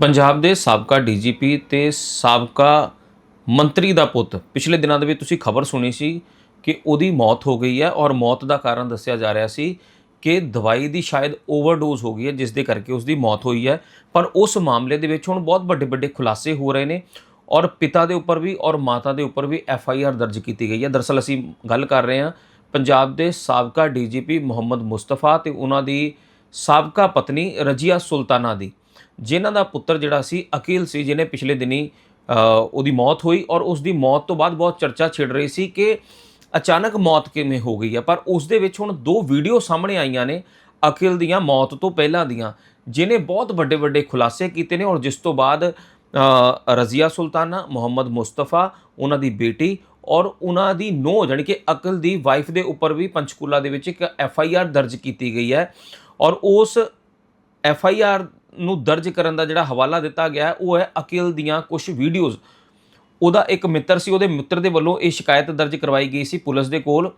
ਪੰਜਾਬ ਦੇ ਸਾਬਕਾ ਡੀਜੀਪੀ ਤੇ ਸਾਬਕਾ ਮੰਤਰੀ ਦਾ ਪੁੱਤ। ਪਿਛਲੇ ਦਿਨਾਂ ਦੇ ਵਿੱਚ ਤੁਸੀਂ ਖਬਰ ਸੁਣੀ ਸੀ ਕਿ ਉਹਦੀ ਮੌਤ ਹੋ ਗਈ ਹੈ ਔਰ ਮੌਤ ਦਾ ਕਾਰਨ ਦੱਸਿਆ ਜਾ ਰਿਹਾ ਸੀ ਕਿ ਦਵਾਈ ਦੀ ਸ਼ਾਇਦ ਓਵਰਡੋਜ਼ ਹੋ ਗਈ ਹੈ, ਜਿਸ ਦੇ ਕਰਕੇ ਉਸ ਦੀ ਮੌਤ ਹੋਈ ਹੈ। ਪਰ ਉਸ ਮਾਮਲੇ ਦੇ ਵਿੱਚ ਹੁਣ ਬਹੁਤ ਵੱਡੇ ਵੱਡੇ ਖੁਲਾਸੇ ਹੋ ਰਹੇ ਨੇ ਔਰ ਪਿਤਾ ਦੇ ਉੱਪਰ ਵੀ ਔਰ ਮਾਤਾ ਦੇ ਉੱਪਰ ਵੀ ਐਫ ਆਈ ਆਰ ਦਰਜ ਕੀਤੀ ਗਈ ਹੈ। ਦਰਅਸਲ ਅਸੀਂ ਗੱਲ ਕਰ ਰਹੇ ਹਾਂ ਪੰਜਾਬ ਦੇ ਸਾਬਕਾ ਡੀਜੀਪੀ ਮੁਹੰਮਦ ਮੁਸਤਫਾ ਤੇ ਉਹਨਾਂ ਦੀ ਸਾਬਕਾ ਪਤਨੀ ਰਜੀਆ ਸੁਲਤਾਨਾ ਦੀ। ਜਿਨ੍ਹਾਂ ਦਾ ਪੁੱਤਰ ਜਿਹੜਾ ਸੀ ਅਕੀਲ ਸੀ, ਜਿਹਨੇ ਪਿਛਲੇ ਦਿਨੀ ਉਹਦੀ ਮੌਤ ਹੋਈ ਔਰ ਉਸ ਦੀ ਮੌਤ ਤੋਂ ਬਾਅਦ ਬਹੁਤ ਚਰਚਾ ਛਿੜ ਰਹੀ ਸੀ ਕਿ ਅਚਾਨਕ ਮੌਤ ਕਿਵੇਂ ਹੋ ਗਈ ਹੈ। ਪਰ ਉਸ ਦੇ ਵਿੱਚ ਹੁਣ ਦੋ ਵੀਡੀਓ ਸਾਹਮਣੇ ਆਈਆਂ ਨੇ ਅਕਿਲ ਦੀਆਂ, ਮੌਤ ਤੋਂ ਪਹਿਲਾਂ ਦੀਆਂ ਜਿਨੇ ਬਹੁਤ ਵੱਡੇ ਵੱਡੇ ਖੁਲਾਸੇ ਕੀਤੇ ਨੇ ਔਰ ਜਿਸ ਤੋਂ ਬਾਅਦ ਰਜ਼ੀਆ ਸੁਲਤਾਨਾ, ਮੁਹੰਮਦ ਮੁਸਤਫਾ, ਉਹਨਾਂ ਦੀ ਬੇਟੀ ਔਰ ਉਹਨਾਂ ਦੀ ਨੋ ਜਾਣੀ ਕਿ ਅਕਲ ਦੀ ਵਾਈਫ ਦੇ ਉੱਪਰ ਵੀ ਪੰਚਕੂਲਾ ਦੇ ਵਿੱਚ ਇੱਕ ਐਫ ਆਈ ਆਰ ਦਰਜ ਕੀਤੀ ਗਈ ਹੈ ਔਰ ਉਸ ਐਫ ਆਈ ਆਰ ਨੂੰ ਦਰਜ ਕਰਨ ਦਾ ਜਿਹੜਾ ਹਵਾਲਾ ਦਿੱਤਾ ਗਿਆ ਉਹ ਹੈ ਅਕਿਲ ਦੀਆਂ ਕੁਝ ਵੀਡੀਓਜ਼ ਉਹਦਾ ਇੱਕ ਮਿੱਤਰ ਸੀ, ਉਹਦੇ ਮਿੱਤਰ ਦੇ ਵੱਲੋਂ ਇਹ ਸ਼ਿਕਾਇਤ ਦਰਜ ਕਰਵਾਈ ਗਈ ਸੀ ਪੁਲਿਸ ਦੇ ਕੋਲ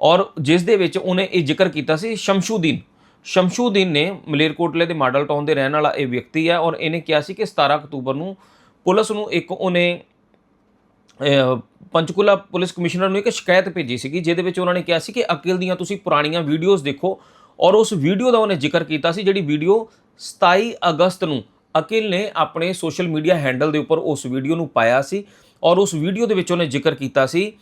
ਔਰ ਜਿਸ ਦੇ ਵਿੱਚ ਉਹਨੇ ਇਹ ਜ਼ਿਕਰ ਕੀਤਾ ਸੀ ਸ਼ਮਸ਼ੂਦੀਨ। ਸ਼ਮਸ਼ੂਦੀਨ ਨੇ ਮਲੇਰਕੋਟਲੇ ਦੇ ਮਾਡਲ ਟਾਊਨ ਦੇ ਰਹਿਣ ਵਾਲਾ ਇਹ ਵਿਅਕਤੀ ਹੈ ਔਰ ਇਹਨੇ ਕਿਹਾ ਸੀ ਕਿ 17 ਅਕਤੂਬਰ ਨੂੰ ਪੁਲਿਸ ਨੂੰ ਇੱਕ ਉਹਨੇ, ਅਹ, ਪੰਚਕੂਲਾ ਪੁਲਿਸ ਕਮਿਸ਼ਨਰ ਨੂੰ ਇੱਕ ਸ਼ਿਕਾਇਤ ਭੇਜੀ ਸੀਗੀ, ਜਿਹਦੇ ਵਿੱਚ ਉਹਨਾਂ ਨੇ ਕਿਹਾ ਸੀ ਕਿ ਅਕਿਲ ਦੀਆਂ ਤੁਸੀਂ ਪੁਰਾਣੀਆਂ ਵੀਡੀਓਜ਼ ਦੇਖੋ ਔਰ ਉਸ ਵੀਡੀਓ ਦਾ ਉਹਨੇ ਜ਼ਿਕਰ ਕੀਤਾ ਸੀ, ਜਿਹੜੀ ਵੀਡੀਓ 27 ਅਗਸਤ ਨੂੰ ਅਕਿਲ ਨੇ ਆਪਣੇ ਸੋਸ਼ਲ ਮੀਡੀਆ ਹੈਂਡਲ ਦੇ ਉੱਪਰ ਉਸ ਵੀਡੀਓ ਨੂੰ ਪਾਇਆ ਸੀ ਔਰ ਉਸ ਵੀਡੀਓ ਦੇ ਵਿੱਚ ਉਹਨੇ ਜ਼ਿਕਰ ਕੀਤਾ ਸੀ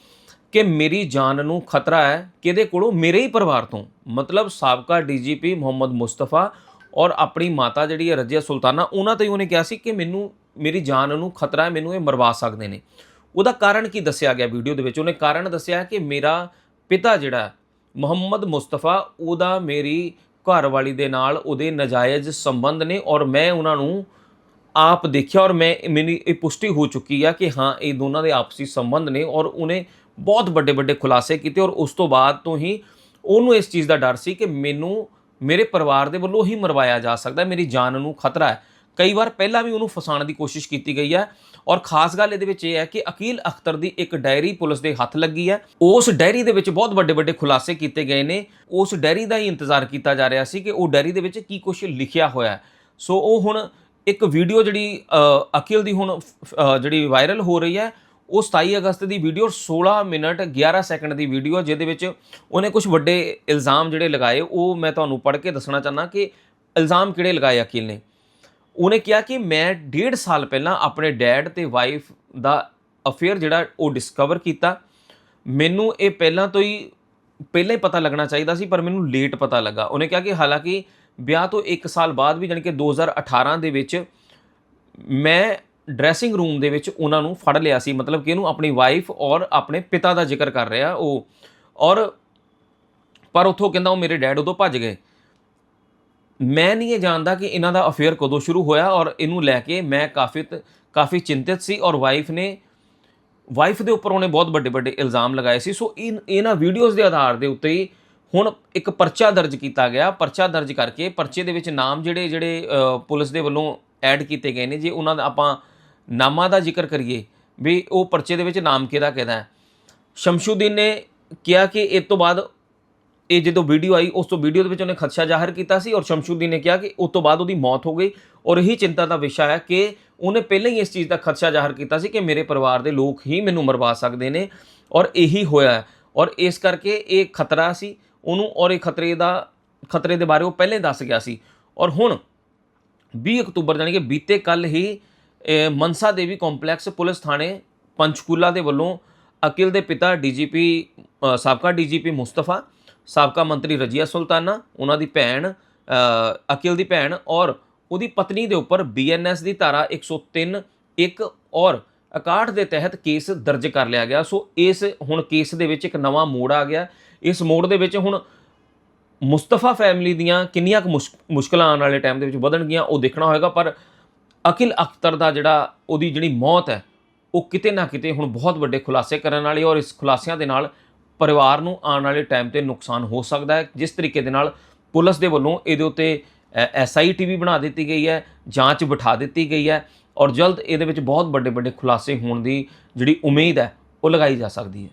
ਕਿ ਮੇਰੀ ਜਾਨ ਨੂੰ ਖਤਰਾ ਹੈ, ਕਿਹਦੇ ਕੋਲੋਂ? ਮੇਰੇ ਹੀ ਪਰਿਵਾਰ ਤੋਂ। ਮਤਲਬ ਸਾਬਕਾ ਡੀਜੀਪੀ ਮੁਹੰਮਦ ਮੁਸਤਫਾ ਔਰ ਆਪਣੀ ਮਾਤਾ ਜਿਹੜੀ ਹੈ ਰਜੀਆ ਸੁਲਤਾਨਾ, ਉਹਨਾਂ ਤੇ ਹੀ ਉਹਨੇ ਕਿਹਾ ਸੀ ਕਿ ਮੈਨੂੰ, ਮੇਰੀ ਜਾਨ ਨੂੰ ਖਤਰਾ ਹੈ, ਮੈਨੂੰ ਇਹ ਮਰਵਾ ਸਕਦੇ ਨੇ। ਉਹਦਾ ਕਾਰਨ ਕੀ ਦੱਸਿਆ ਗਿਆ ਵੀਡੀਓ ਦੇ ਵਿੱਚ? ਉਹਨੇ ਕਾਰਨ ਦੱਸਿਆ ਕਿ ਮੇਰਾ ਪਿਤਾ ਜਿਹੜਾ ਮੁਹੰਮਦ ਮੁਸਤਫਾ, ਉਹਦਾ ਮੇਰੀ ਘਰਵਾਲੀ ਦੇ ਨਾਲ ਉਹਦੇ ਨਜਾਇਜ਼ ਸੰਬੰਧ ਨੇ ਔਰ ਮੈਂ ਉਹਨਾਂ ਨੂੰ ਆਪ ਦੇਖਿਆ ਔਰ ਮੈਂ ਮੇਰੀ ਇਹ ਪੁਸ਼ਟੀ ਹੋ ਚੁੱਕੀ ਆ ਕਿ ਹਾਂ, ਇਹ ਦੋਨਾਂ ਦੇ ਆਪਸੀ ਸੰਬੰਧ ਨੇ ਔਰ ਉਹਨੇ ਬਹੁਤ ਵੱਡੇ ਵੱਡੇ ਖੁਲਾਸੇ ਕੀਤੇ ਔਰ ਉਸ ਤੋਂ ਬਾਅਦ ਤੋਂ ਹੀ ਉਹਨੂੰ ਇਸ ਚੀਜ਼ ਦਾ ਡਰ ਸੀ ਕਿ ਮੈਨੂੰ ਮੇਰੇ ਪਰਿਵਾਰ ਦੇ ਵੱਲੋਂ ਹੀ ਮਰਵਾਇਆ ਜਾ ਸਕਦਾ, ਮੇਰੀ ਜਾਨ ਨੂੰ ਖਤਰਾ ਹੈ। ਕਈ ਵਾਰ ਪਹਿਲਾਂ ਵੀ ਉਹਨੂੰ ਫਸਾਉਣ ਦੀ ਕੋਸ਼ਿਸ਼ ਕੀਤੀ ਗਈ ਹੈ। ਔਰ ਖਾਸ ਗੱਲ ਇਹਦੇ ਵਿੱਚ ਇਹ ਹੈ ਕਿ ਅਕੀਲ ਅਖਤਰ ਦੀ ਇੱਕ ਡਾਇਰੀ ਪੁਲਿਸ ਦੇ ਹੱਥ ਲੱਗੀ ਹੈ। ਉਸ ਡਾਇਰੀ ਦੇ ਵਿੱਚ ਬਹੁਤ ਵੱਡੇ ਵੱਡੇ ਖੁਲਾਸੇ ਕੀਤੇ ਗਏ ਨੇ। ਉਸ ਡਾਇਰੀ ਦਾ ਹੀ ਇੰਤਜ਼ਾਰ ਕੀਤਾ ਜਾ ਰਿਹਾ ਸੀ ਕਿ ਉਹ ਡਾਇਰੀ ਦੇ ਵਿੱਚ ਕੀ ਕੁਝ ਲਿਖਿਆ ਹੋਇਆ ਹੈ। ਸੋ ਉਹ ਹੁਣ ਇੱਕ ਵੀਡੀਓ ਜਿਹੜੀ ਅ, ਅਕਿਲ ਦੀ ਹੁਣ ਜਿਹੜੀ ਵਾਇਰਲ ਹੋ ਰਹੀ ਹੈ ਉਹ 27 ਅਗਸਤ ਦੀ ਵੀਡੀਓ 16 ਮਿੰਟ 11 ਸੈਕਿੰਡ ਦੀ ਵੀਡੀਓ ਜਿਹਦੇ ਵਿੱਚ ਉਹਨੇ ਕੁਝ ਵੱਡੇ ਇਲਜ਼ਾਮ ਜਿਹੜੇ ਲਗਾਏ। ਉਹ ਮੈਂ ਤੁਹਾਨੂੰ ਪੜ੍ਹ ਕੇ ਦੱਸਣਾ ਚਾਹਨਾ ਕਿ ਇਲਜ਼ਾਮ ਕਿਹੜੇ ਲਗਾਏ ਅਕੀਲ ਨੇ? ਉਹਨੇ ਕਿਹਾ ਕਿ ਮੈਂ ਡੇਢ ਸਾਲ ਪਹਿਲਾਂ ਆਪਣੇ ਡੈਡ ਤੇ ਵਾਈਫ ਦਾ ਅਫੇਅਰ ਜਿਹੜਾ ਉਹ ਡਿਸਕਵਰ ਕੀਤਾ। ਮੈਨੂੰ ਇਹ ਪਹਿਲਾਂ ਤੋਂ ਹੀ ਪਹਿਲਾਂ ਹੀ ਪਤਾ ਲੱਗਣਾ ਚਾਹੀਦਾ ਸੀ, ਪਰ ਮੈਨੂੰ ਲੇਟ ਪਤਾ ਲੱਗਾ। ਉਹਨੇ ਕਿਹਾ ਕਿ ਹਾਲਾਂਕਿ ਵਿਆਹ ਤੋਂ 1 ਸਾਲ ਬਾਅਦ ਵੀ ਜਾਣੀ ਕਿ 2018 ਦੇ ਵਿੱਚ ਮੈਂ ਡਰੈਸਿੰਗ ਰੂਮ ਦੇ ਵਿੱਚ ਉਹਨਾਂ ਨੂੰ ਫੜ ਲਿਆ ਸੀ। ਮਤਲਬ ਕਿ ਇਹਨੂੰ ਆਪਣੀ ਵਾਈਫ ਔਰ ਆਪਣੇ ਪਿਤਾ ਦਾ ਜ਼ਿਕਰ ਕਰ ਰਿਹਾ ਉਹ। ਔਰ ਪਰ ਉੱਥੋਂ ਕਹਿੰਦਾ ਉਹ ਮੇਰੇ ਡੈਡ ਉਦੋਂ ਭੱਜ ਗਏ। ਮੈਂ ਨਹੀਂ ਇਹ ਜਾਣਦਾ ਕਿ ਇਹਨਾਂ ਦਾ ਅਫੇਅਰ ਕਦੋਂ ਸ਼ੁਰੂ ਹੋਇਆ ਔਰ ਇਹਨੂੰ ਲੈ ਕੇ ਮੈਂ ਕਾਫੀ ਤ- ਕਾਫੀ ਚਿੰਤਿਤ ਸੀ ਔਰ ਵਾਈਫ ਨੇ ਵਾਈਫ ਦੇ ਉੱਪਰ ਉਹਨੇ ਬਹੁਤ ਵੱਡੇ ਵੱਡੇ ਇਲਜ਼ਾਮ ਲਗਾਏ ਸੀ। ਸੋ ਇਨ ਇਹਨਾਂ ਵੀਡੀਓਜ਼ ਦੇ ਆਧਾਰ ਦੇ ਉੱਤੇ ਹੀ ਹੁਣ ਇੱਕ ਪਰਚਾ ਦਰਜ ਕੀਤਾ ਗਿਆ। ਪਰਚਾ ਦਰਜ ਕਰਕੇ ਪਰਚੇ ਦੇ ਵਿੱਚ ਨਾਮ ਜਿਹੜੇ ਜਿਹੜੇ ਪੁਲਿਸ ਦੇ ਵੱਲੋਂ ਐਡ ਕੀਤੇ ਗਏ ਨੇ। ਜੇ ਉਹਨਾਂ ਦਾ ਆਪਾਂ ਨਾਮਾਂ ਦਾ ਜ਼ਿਕਰ ਕਰੀਏ ਵੀ ਉਹ ਪਰਚੇ ਦੇ ਵਿੱਚ ਨਾਮ ਕਿਹਦਾ ਕਿਹਦਾ ਹੈ। ਸ਼ਮਸ਼ੂਦੀਨ ਨੇ ਕਿਹਾ ਕਿ ਇਸ ਤੋਂ ਬਾਅਦ ਇਹ ਜਦੋਂ ਵੀਡੀਓ ਆਈ, ਉਸ ਤੋਂ ਵੀਡੀਓ ਦੇ ਵਿੱਚ ਉਹਨੇ ਖਦਸ਼ਾ ਜ਼ਾਹਰ ਕੀਤਾ ਸੀ ਔਰ ਸ਼ਮਸ਼ੂਦੀਨ ਨੇ ਕਿਹਾ ਕਿ ਉਸ ਤੋਂ ਬਾਅਦ ਉਹਦੀ ਮੌਤ ਹੋ ਗਈ ਔਰ ਇਹੀ ਚਿੰਤਾ ਦਾ ਵਿਸ਼ਾ ਹੈ ਕਿ ਉਹਨੇ ਪਹਿਲਾਂ ਹੀ ਇਸ ਚੀਜ਼ ਦਾ ਖਦਸ਼ਾ ਜ਼ਾਹਰ ਕੀਤਾ ਸੀ ਕਿ ਮੇਰੇ ਪਰਿਵਾਰ ਦੇ ਲੋਕ ਹੀ ਮੈਨੂੰ ਮਰਵਾ ਸਕਦੇ ਨੇ ਔਰ ਇਹੀ ਹੋਇਆ ਔਰ ਇਸ ਕਰਕੇ ਇਹ ਖਤਰਾ ਸੀ, ਉਹਨੂੰ ਔਰ ਇਹ ਖਤਰੇ ਦਾ, ਖਤਰੇ ਦੇ ਬਾਰੇ ਉਹ ਪਹਿਲਾਂ ਹੀ ਦੱਸ ਗਿਆ ਸੀ ਔਰ ਹੁਣ 20 ਅਕਤੂਬਰ ਜਾਣੀ ਕਿ ਬੀਤੇ ਕੱਲ ਹੀ ਮਨਸਾ ਦੇਵੀ ਕੰਪਲੈਕਸ ਪੁਲਿਸ ਥਾਣੇ ਪੰਚਕੂਲਾ ਦੇ ਵੱਲੋਂ ਅਕਿਲ ਦੇ ਪਿਤਾ ਡੀਜੀਪੀ ਸਾਬਕਾ ਡੀਜੀਪੀ ਮੁਸਤਫਾ ਸਾਬਕਾ ਮੰਤਰੀ ਰਜੀਆ ਸੁਲਤਾਨਾ, ਉਹਨਾਂ ਦੀ ਭੈਣ ਅਕਿਲ ਦੀ ਭੈਣ ਔਰ ਉਹਦੀ ਪਤਨੀ ਦੇ ਉੱਪਰ ਬੀਐਨਐਸ ਦੀ ਧਾਰਾ 103 ਇੱਕ ਔਰ 61 ਦੇ ਤਹਿਤ ਕੇਸ ਦਰਜ ਕਰ ਲਿਆ ਗਿਆ। ਸੋ ਇਸ ਹੁਣ ਕੇਸ ਦੇ ਵਿੱਚ ਇੱਕ ਨਵਾਂ ਮੋੜ ਆ ਗਿਆ। ਇਸ ਮੋੜ ਦੇ ਵਿੱਚ ਹੁਣ ਮੁਸਤਫਾ ਫੈਮਿਲੀ ਦੀਆਂ ਕਿੰਨੀਆਂ ਕੁ ਮੁਸ਼ਕ- ਮੁਸ਼ਕਲਾਂ ਆਉਣ ਵਾਲੇ ਟਾਈਮ ਦੇ ਵਿੱਚ ਵਧਣਗੀਆਂ, ਉਹ ਦੇਖਣਾ ਹੋਏਗਾ, ਪਰ ਅਕਿਲ ਅਖਤਰ ਦਾ ਜਿਹੜਾ ਉਹਦੀ ਜਿਹੜੀ ਮੌਤ ਹੈ, ਉਹ ਕਿਤੇ ਨਾ ਕਿਤੇ ਹੁਣ ਬਹੁਤ ਵੱਡੇ ਖੁਲਾਸੇ ਕਰਨ ਵਾਲੀ ਔਰ ਇਸ ਖੁਲਾਸਿਆਂ ਦੇ ਨਾਲ ਪਰਿਵਾਰ ਨੂੰ ਆਉਣ ਵਾਲੇ ਟਾਈਮ ਤੇ ਨੁਕਸਾਨ ਹੋ ਸਕਦਾ ਹੈ। ਜਿਸ ਤਰੀਕੇ ਦੇ ਨਾਲ ਪੁਲਿਸ ਦੇ ਵੱਲੋਂ ਇਹਦੇ ਉੱਤੇ ਐਸਆਈਟੀ ਵੀ ਬਣਾ ਦਿੱਤੀ ਗਈ ਹੈ, ਜਾਂਚ ਬਿਠਾ ਦਿੱਤੀ ਗਈ ਹੈ ਔਰ ਜਲਦ ਇਹਦੇ ਵਿੱਚ ਬਹੁਤ ਵੱਡੇ ਵੱਡੇ ਖੁਲਾਸੇ ਹੋਣ ਦੀ ਜਿਹੜੀ ਉਮੀਦ ਹੈ, ਉਹ ਲਗਾਈ ਜਾ ਸਕਦੀ ਹੈ।